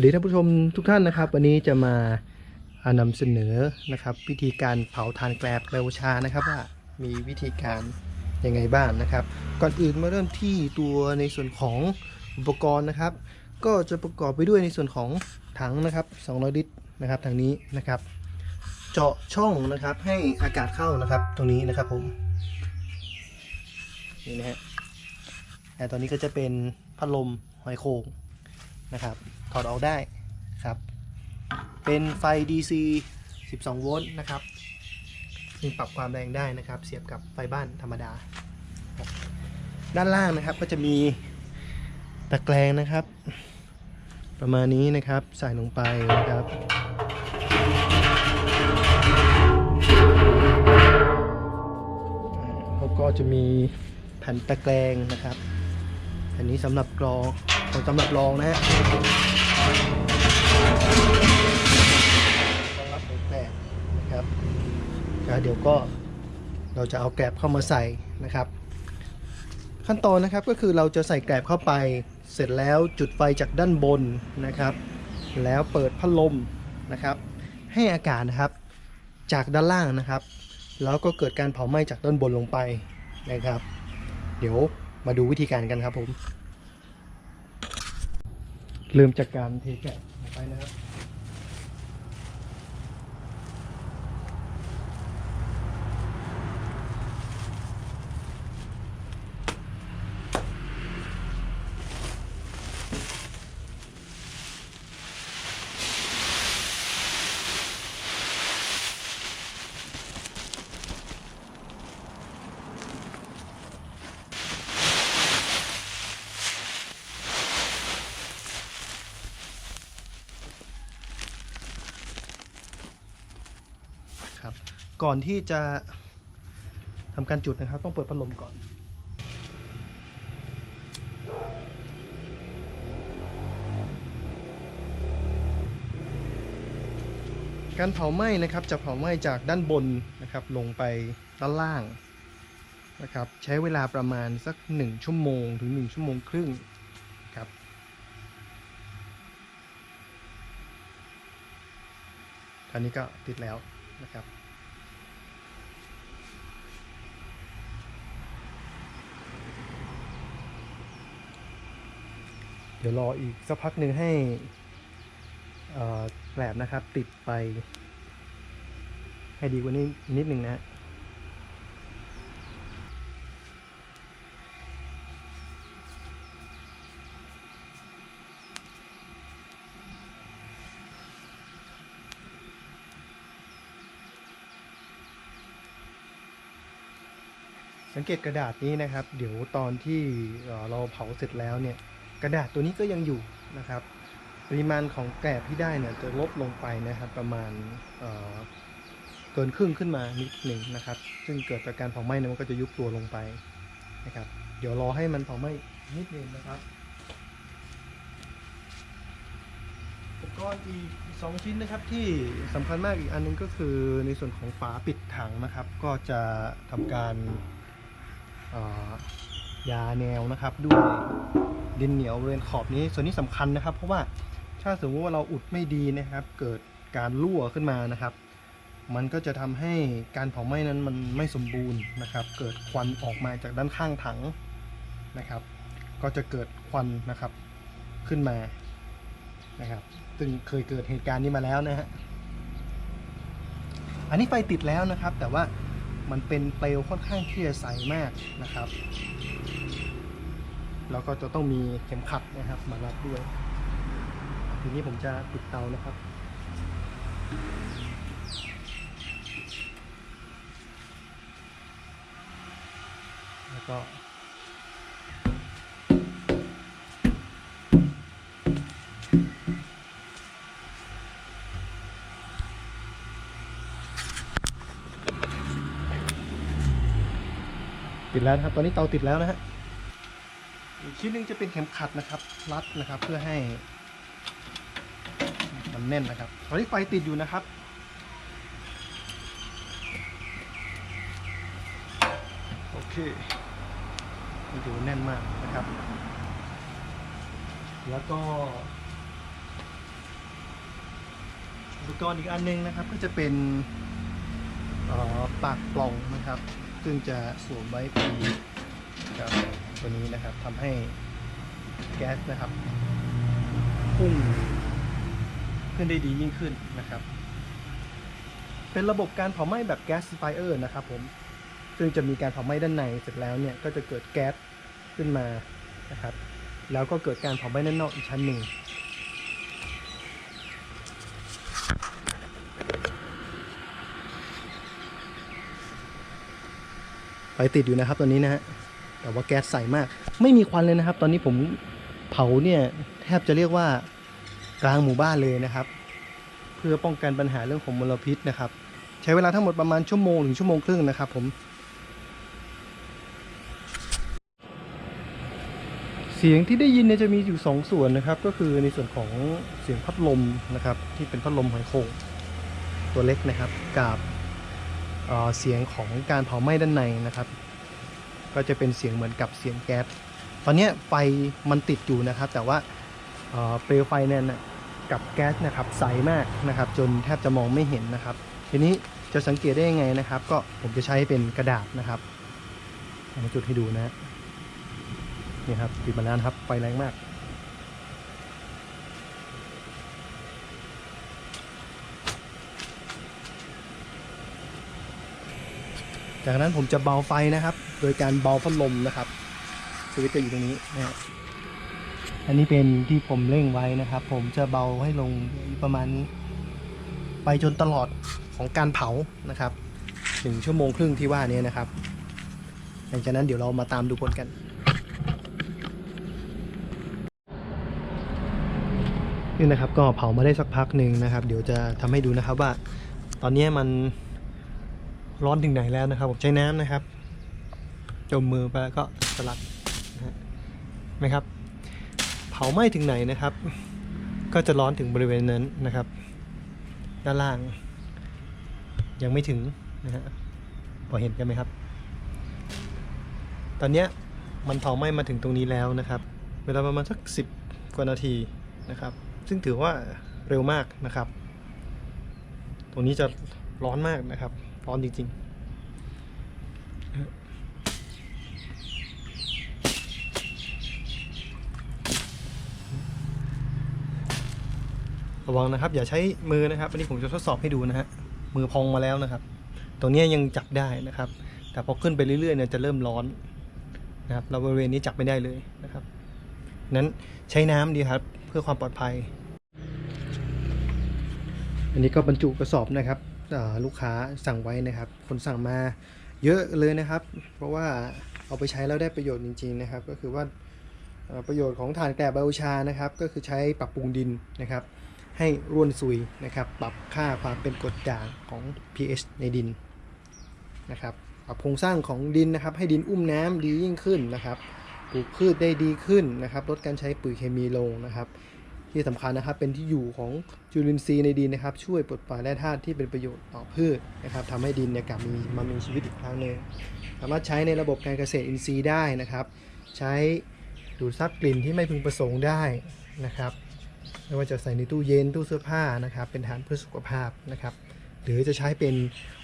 สวัสดีท่านผู้ชมทุกท่านนะครับ วันนี้จะมาอ่านำเสนอนะครับ วิธีการเผาถ่านแกลบเร็วชานะครับว่ามีวิธีการยังไงบ้างนะครับ ก่อนอื่นมาเริ่มที่ตัวในส่วนของอุปกรณ์นะครับ ก็จะประกอบไปด้วยในส่วนของถังนะครับ 200 ลิตรนะครับทางนี้นะครับ เจาะช่องนะครับให้อากาศเข้านะครับ ตรงนี้นะครับผมนี่นะฮะแต่ตอนนี้ก็จะเป็นพัดลมหอยโขง นะครับ ถอดออกได้ครับ เป็นไฟ DC 12 โวลต์นะครับซึ่งปรับความแรงได้นะครับ เสียบกับไฟบ้านธรรมดา ด้านล่างนะครับก็จะมีตะแกรงนะครับ ประมาณนี้นะครับใส่ลงไปนะครับแล้วก็จะมีแผ่นตะแกรงนะครับ อันนี้สำหรับกรองของ สำหรับรองนะฮะรองรับของแกลบนะครับเดี๋ยวก็เราจะเอาแกลบเข้ามาใส่นะครับ ขั้นตอนนะครับก็คือเราจะใส่แกลบเข้าไป เสร็จแล้วจุดไฟจากด้านบนนะครับ แล้วเปิดพัดลมนะครับ ให้อากาศนะครับจากด้านล่างนะครับ แล้วก็เกิดการเผาไหม้จากด้านบนลงไปนะครับ เดี๋ยวมาดูวิธีการกันครับผม ลืมจากการเทแกะไปนะครับ ครับ ก่อนที่จะทำการจุดนะครับ ต้องเปิดพัดลมก่อนการเผาไหม้นะครับจะเผาไหม้จากด้านบนนะครับลงไปด้านล่างนะครับใช้เวลาประมาณสัก 1 ชั่วโมงถึง 1 ชั่วโมงครึ่งครับตอนนี้ก็ติดแล้วนะครับ เดี๋ยวรออีกสักพักหนึ่งให้แกลบนะครับ ติดไป ให้ดีกว่านี้นิดหนึ่งนะสังเกตกระดาษนี้นะครับ เดี๋ยวตอนที่เราเผาเสร็จแล้วเนี่ย กระดาษตัวนี้ก็ยังอยู่นะครับ ปริมาณของแกลบที่ได้เนี่ยจะลดลงไปนะครับ ประมาณเเกินครึ่งขึ้นมานิดหนึ่งนะครับ ซึ่งเกิดจากการเผาไหม้เนี่ยมันก็จะยุบตัวลงไปนะครับ เดี๋ยวรอให้มันเผาไหม้นิดนึงนะครับอุปกรณ์อีกสองชิ้นนะครับที่สำคัญมากอีกอันหนึงก็คือในส่วนของฝาปิดถังนะครับ ก็จะทำการยาแนวนะครับด้วย ดินเหนียวบริเวณขอบนี้ ส่วนนี้สำคัญนะครับ เพราะว่าถ้าสมมติว่าเราอุดไม่ดีนะครับ เกิดการรั่วขึ้นมานะครับ มันก็จะทำให้การเผาไหม้นั้นมันไม่สมบูรณ์นะครับ เกิดควันออกมาจากด้านข้างถังนะครับ ก็จะเกิดควันนะครับขึ้นมานะครับซึ่งเคยเกิดเหตุการณ์นี้มาแล้วนะฮะอันนี้ไฟติดแล้วนะครับ แต่ว่ามันเป็นเปลวค่อนข้างที่จะใสมากนะครับ แล้วก็จะต้องมีเข็มขัดนะครับ มารัดด้วย ทีนี้ผมจะปิดเตานะครับแล้วก็ติดแล้วนะครับ ตอนนี้เตาติดแล้วนะฮะ อีกชิ้นหนึงจะเป็นเข็มขัดนะครับรัดนะครับ เพื่อให้ มันแน่นนะครับตอนนี้ไฟติดอยู่นะครับโอเคมันถือว่แน่นมากนะครับ แล้วก็อุปกรณ์อีกอันหนึงนะครับ ก็จะเป็นปากปล่องนะครับ ซึ่งจะสวมไว้ตรงนี้ครับ ตัวนี้นะครับทำให้แก๊สนะครับพุ่งขึ้นได้ดียิ่งขึ้นนะครับ เป็นระบบการเผาไหม้แบบแก๊สสไฟเออร์นะครับผมซึ่งจะมีการเผาไหม้ด้านในเสร็จแล้วเนี่ยก็จะเกิดแก๊สขึ้นมานะครับ แล้วก็เกิดการเผาไหม้ด้านนอกอีกชั้นหนึ่งไฟติดอยู่นะครับตอนนี้นะฮะ แต่ว่าแก๊สใสมาก ไม่มีควันเลยนะครับ ตอนนี้ผมเผาเนี่ยแทบจะเรียกว่ากลางหมู่บ้านเลยนะครับ เพื่อป้องกันปัญหาเรื่องของมลพิษนะครับ ใช้เวลาทั้งหมดประมาณชั่วโมงถึงชั่วโมงครึ่งนะครับ ผม เสียงที่ได้ยินเนี่ยจะมีอยู่ 2 ส่วนนะครับ ก็คือในส่วนของเสียงพัดลมนะครับ ที่เป็นพัดลมหอยโข่งตัวเล็กนะครับ กับเเสียงของการเผาไหม้ด้านในนะครับ ก็จะเป็นเสียงเหมือนกับเสียงแก๊สตอนนี้ไฟมันติดอยู่นะครับ แต่ว่าเปลวไฟเนี่ยนกับแก๊สนะครับใสมากนะครับ จนแทบจะมองไม่เห็นนะครับ ทีนี้จะสังเกตได้ยังไงนะครับ ก็ผมจะใช้เป็นกระดาษนะครับมาจุดให้ดูนะนี่ครับปิดมาแล้วนครับไฟแรงมาก จากนั้นผมจะเบาไฟนะครับ โดยการเบาพัดลมนะครับสวิตช์จะอยู่ตรงนี้นะอันนี้เป็นที่ผมเร่งไว้นะครับ ผมจะเบาให้ลงประมาณนี้ ไปจนตลอดของการเผานะครับหนึ่งชั่วโมงครึ่งที่ว่านี้นะครับ หลังจากนั้นเดี๋ยวเรามาตามดูผลกันนี่นะครับก็เผามาได้สักพักหนึ่งนะครับ เดี๋ยวจะทำให้ดูนะครับว่า ตอนนี้มัน ร้อนถึงไหนแล้วนะครับ ผมใช้น้ำนะครับ จมมือไปแล้วก็สลัดนะฮะไหมครับ เผาไหม้ถึงไหนนะครับ ก็จะร้อนถึงบริเวณนั้นนะครับ ด้านล่าง ยังไม่ถึงนะฮะพอเห็นกันไหมครับ ตอนเนี้ยมันเผาไหม้มาถึงตรงนี้แล้วนะครับ เวลาประมาณสักสิบกว่านาทีนะครับ ซึ่งถือว่าเร็วมากนะครับ ตรงนี้จะร้อนมากนะครับ ร้อนจริงๆ ระวังนะครับ อย่าใช้มือนะครับอันนี้ผมจะทดสอบให้ดูนะฮะมือพองมาแล้วนะครับ ตรงนี้ยังจับได้นะครับ แต่พอขึ้นไปเรื่อยๆเนี่ยจะเริ่มร้อนนะครับเราบริเวณนี้จับไม่ได้เลยนะครับ นั้นใช้น้ำดีครับเพื่อความปลอดภัย อันนี้ก็บรรจุกระสอบนะครับ ลูกค้าสั่งไว้นะครับ คนสั่งมาเยอะเลยนะครับ เพราะว่าเอาไปใช้แล้วได้ประโยชน์จริง ๆนะครับ ก็คือว่าประโยชน์ของถ่านแกลบไบโอชานะครับ ก็คือใช้ปรับปรุงดินนะครับ ให้ร่วนซุยนะครับ ปรับค่าความเป็นกรดด่างของ pH ในดินนะครับปรับโครงสร้างของดินนะครับ ให้ดินอุ้มน้ำดียิ่งขึ้นนะครับปลูกพืชได้ดีขึ้นนะครับ ลดการใช้ปุ๋ยเคมีลงนะครับ ที่สำคัญนะครับเป็นที่อยู่ของจุลินทรีย์ในดินนะครับ ช่วยปลดปล่อยแร่ธาตุที่เป็นประโยชน์ต่อพืชนะครับทำให้ดินเนี่ยกลับมีมามีชีวิตอีกครั้งหนึ่งสามารถใช้ในระบบการเกษตรอินทรีย์ได้นะครับ ใช้ดูดซับกลิ่นที่ไม่พึงประสงค์ได้นะครับไม่ว่าจะใส่ในตู้เย็นตู้เสื้อผ้านะครับ เป็นฐานเพื่อสุขภาพนะครับ หรือจะใช้เป็น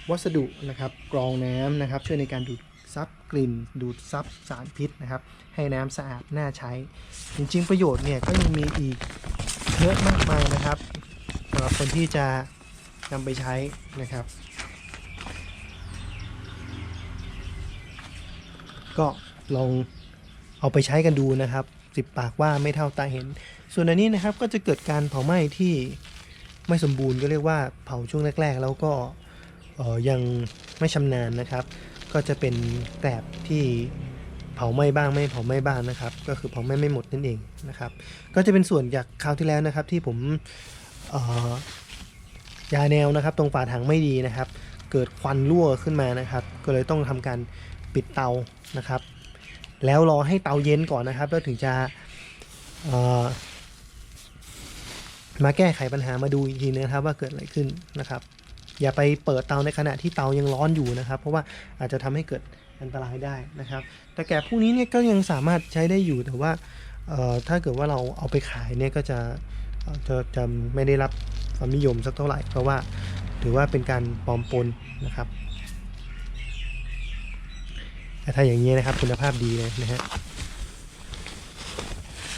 วัสดุนะครับกรองน้ำนะครับ ช่วยในการดูด ซับกลิ่น ดูดซับสารพิษนะครับ ให้น้ำสะอาดน่าใช้ จริงๆประโยชน์เนี่ยก็ยังมีอีกเยอะมากมายนะครับสำหรับคนที่จะนำไปใช้นะครับ ก็ลองเอาไปใช้กันดูนะครับสิบปากว่าไม่เท่าตาเห็น ส่วนอันนี้นะครับก็จะเกิดการเผาไหม้ที่ไม่สมบูรณ์ก็เรียกว่าเผาช่วงแรก ๆ แล้วก็ออยังไม่ชำนาญนะครับ ก็จะเป็นแกลบที่เผาไหม้บ้างไม่เผาไหม้บ้างนะครับ ก็คือเผาไหม้ไม่หมดนั่นเองนะครับ ก็จะเป็นส่วนจากคราวที่แล้วนะครับที่ผมยาแนวนะครับ ตรงฝาถังไม่ดีนะครับ เกิดควันรั่วขึ้นมานะครับ ก็เลยต้องทำการปิดเตานะครับ แล้วรอให้เตาเย็นก่อนนะครับแล้วถึงจะมาแก้ไขปัญหามาดูอีกทีนะครับว่าเกิดอะไรขึ้นนะครับ อย่าไปเปิดเตาในขณะที่เตายังร้อนอยู่นะครับ เพราะว่าอาจจะทำให้เกิดอันตรายได้นะครับ แต่แกะพวกนี้เนี่ยก็ยังสามารถใช้ได้อยู่แต่ว่าถ้าเกิดว่าเราเอาไปขายเนี่ยก็จะจะจะไม่ได้รับความนิยมสักเท่าไหร่ เพราะว่าถือว่าเป็นการปลอมปนนะครับแต่ถ้าอย่างนี้นะครับคุณภาพดีเลยนะฮะ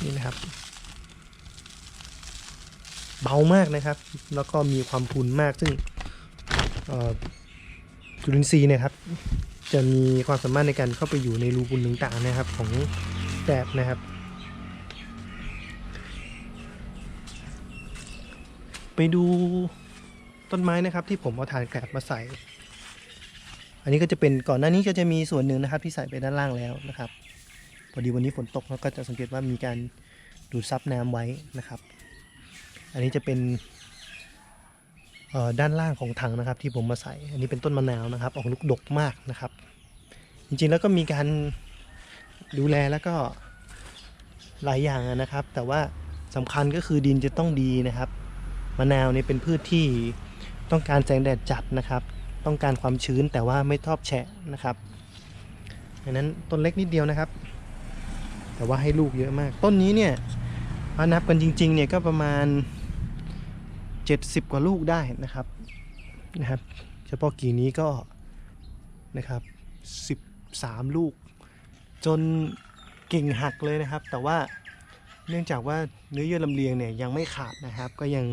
นี่นะครับ เบามากนะครับ แล้วก็มีความพุนมากซึ่ง จุลินทรีย์นะครับ จะมีความสามารถในการเข้าไปอยู่ในรูพุนต่างๆนะครับของแบบนะครับ ไปดูต้นไม้นะครับที่ผมเอาถ่านแกลบมาใส่ อันนี้ก็จะเป็นก่อนหน้านี้ก็จะมีส่วนหนึ่งนะครับ ที่ใส่ไปด้านล่างแล้วนะครับ พอดีวันนี้ฝนตกแล้วก็จะสังเกตว่ามีการดูดซับน้ำไว้นะครับ อันนี้จะเป็น ด้านล่างของถังนะครับ ที่ผมมาใส่อันนี้เป็นต้นมะนาวนะครับ ออกลูกดกมากนะครับ จริงๆแล้วก็มีการดูแลแล้วก็หลายอย่างนะครับ แต่ว่าสำคัญก็คือดินจะต้องดีนะครับมะนาวเนี่ยเป็นพืชที่ต้องการแสงแดดจัดนะครับ ต้องการความชื้นแต่ว่าไม่ชอบแฉะนะครับดังนั้นต้นเล็กนิดเดียวนะครับ แต่ว่าให้ลูกเยอะมาก ต้นนี้เนี่ยนับกันจริงๆเนี่ยก็ประมาณ 70 กว่าลูกได้นะครับนะครับเฉพาะกิ่นี้ก็นะครับ13 ลูก จนกิ่งหักเลยนะครับ แต่ว่าเนื่องจากว่าเนื้อเยื่อลำเลียงเนี่ยยังไม่ขาดนะครับ ก็ยัง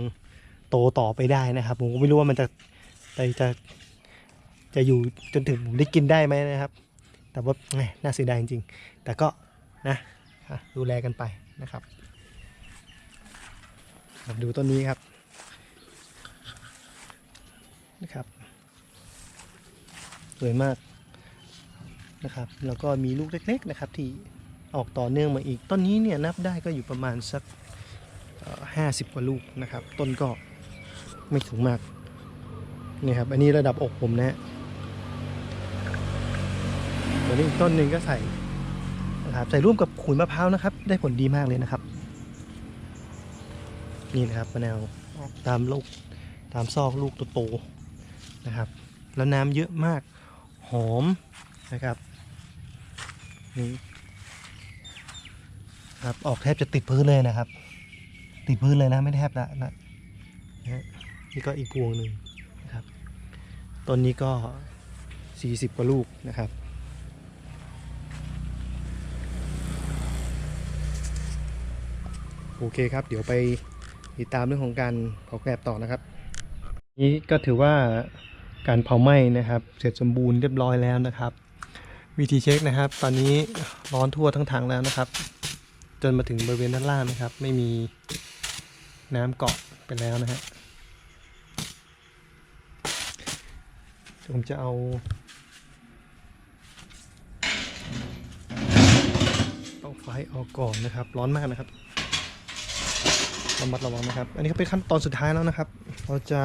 โตต่อไปได้นะครับ ผมก็ไม่รู้ว่ามันจะไปจะจะอยู่จนถึงผมได้กินได้ไหมนะครับ แต่ว่าน่าเสียดายจริงๆ แต่ก็นะดูแลกันไปนะครับ ดูต้นนี้ครับ นะครับ สวยมากนะครับ แล้วก็มีลูกเล็กๆนะครับที่ออกต่อเนื่องมาอีก ต้นนี้เนี่ยนับได้ก็อยู่ประมาณสักห้าสิบกว่าลูกนะครับ ต้นก็ไม่สูงมากนี่ครับ อันนี้ระดับอกผมนะฮะตัวนี้อีกต้นหนึ่งก็ใส่นะครับใส่ร่วมกับขุยมะพร้าวนะครับ ได้ผลดีมากเลยนะครับ นี่นะครับมะนาวตามลูกตามซอกลูกโตๆ แล้วน้ำเยอะมาก หอมนะครับนี่ครับ ออกแทบจะติดพื้นเลยนะครับ ติดพื้นเลยนะไม่แทบละนะนะฮะนี่ก็อีกพวงหนึ่งนะครับต้นนี้ก็ 40กว่าลูกนะครับโอเคครับ เดี๋ยวไปติดตามเรื่องของการเผาแกลบต่อนะครับ นี้ก็ถือว่า การเผาไหม้นะครับ เสร็จสมบูรณ์เรียบร้อยแล้วนะครับ วิธีเช็คนะครับ ตอนนี้ร้อนทั่วทั้งถังแล้วนะครับ จนมาถึงบริเวณด้านล่างนะครับ ไม่มีน้ำเกาะไปแล้วนะฮะผมจะเอาต้องไฟออกก่อนนะครับ ร้อนมากนะครับระมัดระวังนะครับ อันนี้ก็เป็นขั้นตอนสุดท้ายแล้วนะครับ เราจะ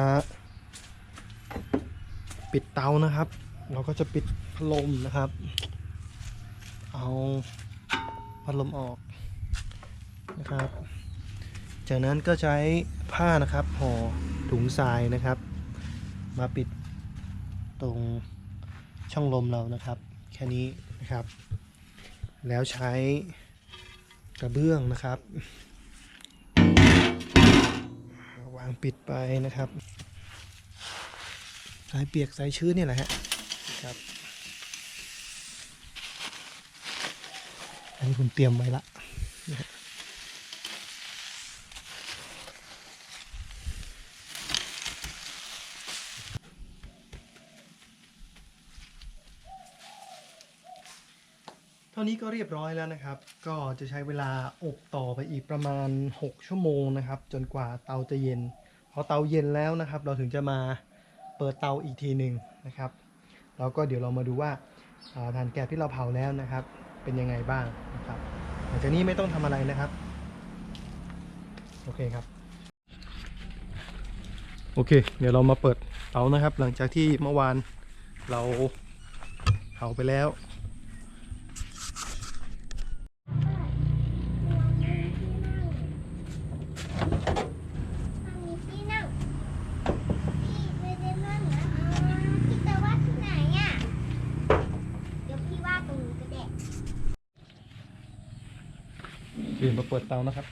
ปิดเตานะครับ เราก็จะปิดพัดลมนะครับ เอาพัดลมออกนะครับ จากนั้นก็ใช้ผ้านะครับห่อถุงทรายนะครับ มาปิดตรงช่องลมเรานะครับ แค่นี้นะครับ แล้วใช้กระเบื้องนะครับวางปิดไปนะครับ สายเปียกสายชื้นนี่แหละฮะครับ อันนี้ผมเตรียมไว้ละเท่านี้ก็เรียบร้อยแล้วนะครับ ก็จะใช้เวลาอบต่อไปอีกประมาณ 6 ชั่วโมงนะครับ จนกว่าเตาจะเย็น พอเตาเย็นแล้วนะครับ เราถึงจะมา ปิดเตาอีกทีหนึ่งนะครับแล้วก็เดี๋ยวเรามาดูว่าอ่าถ่านแก๊สที่เราเผาแล้วนะครับ เป็นยังไงบ้างนะครับหลังจากนี้ไม่ต้องทำอะไรนะครับ โอเคครับ โอเค เดี๋ยวเรามาเปิดเตานะครับ หลังจากที่เมื่อวานเราเผาไปแล้ว เปิดเตานะครับ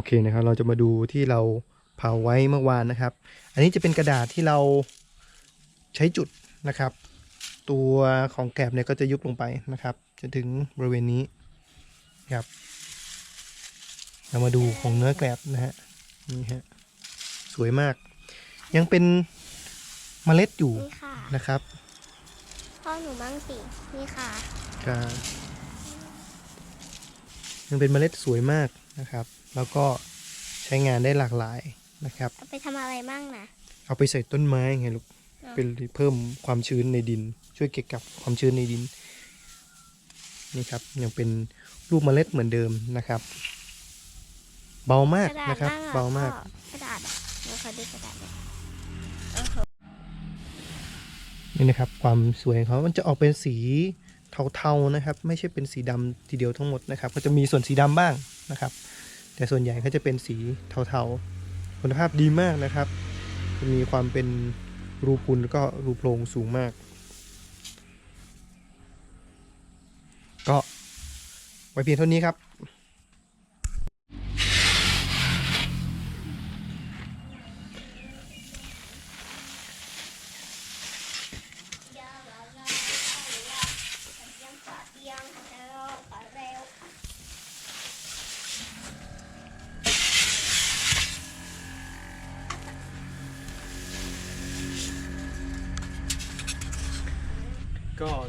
อเคนะครับ เราจะมาดูที่เราเผาไว้เมื่อวานนะครับ อันนี้จะเป็นกระดาษที่เราใช้จุดนะครับ ตัวของแกลบเนี่ยก็จะยุบลงไปนะครับจนถึงบริเวณนี้ครับ เรามาดูของเนื้อแกลบนะฮะนี่ฮะสวยมาก ยังเป็นเมล็ดอยู่นี่ค่ะนะครับพ่อหนูบ้างสินี่ค่ะ ก็ยังเป็นเมล็ดสวยมากนะครับ แล้วก็ใช้งานได้หลากหลายนะครับ เอาไปทำอะไรบ้างนะ เอาไปใส่ต้นไม้ไงลูกอ่าเป็นเพิ่มความชื้นในดิน ช่วยเก็บกับความชื้นในดินนี่ครับยังเป็นลูกเมล็ดเหมือนเดิมนะครับ เบามากกระดาษนะครับ บ้างอะเบามาก พ่อกระดาษอะเดี๋ยวขอดูกระดาษหน่อยนี่นะครับความสวยของเขามันจะออกเป็นสีเทาๆนะครับ ไม่ใช่เป็นสีดำทีเดียวทั้งหมดนะครับ ก็จะมีส่วนสีดำบ้างนะครับ แต่ส่วนใหญ่ก็จะเป็นสีเทาๆ คุณภาพดีมากนะครับ มีความเป็นรูพุนแล้วก็รูโพรงสูงมาก ก็ไว้เพียงเท่านี้ครับ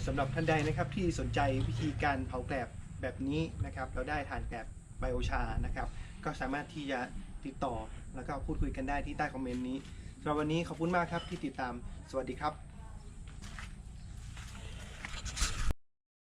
สำหรับท่านใดนะครับที่สนใจวิธีการเผาแกลบแบบนี้นะครับ เราได้ทานแกลบไบโอชานะครับ ก็สามารถที่จะติดต่อแล้วก็พูดคุยกันได้ที่ใต้คอมเมนต์นี้สำหรับวันนี้ขอบคุณมากครับที่ติดตามสวัสดีครับ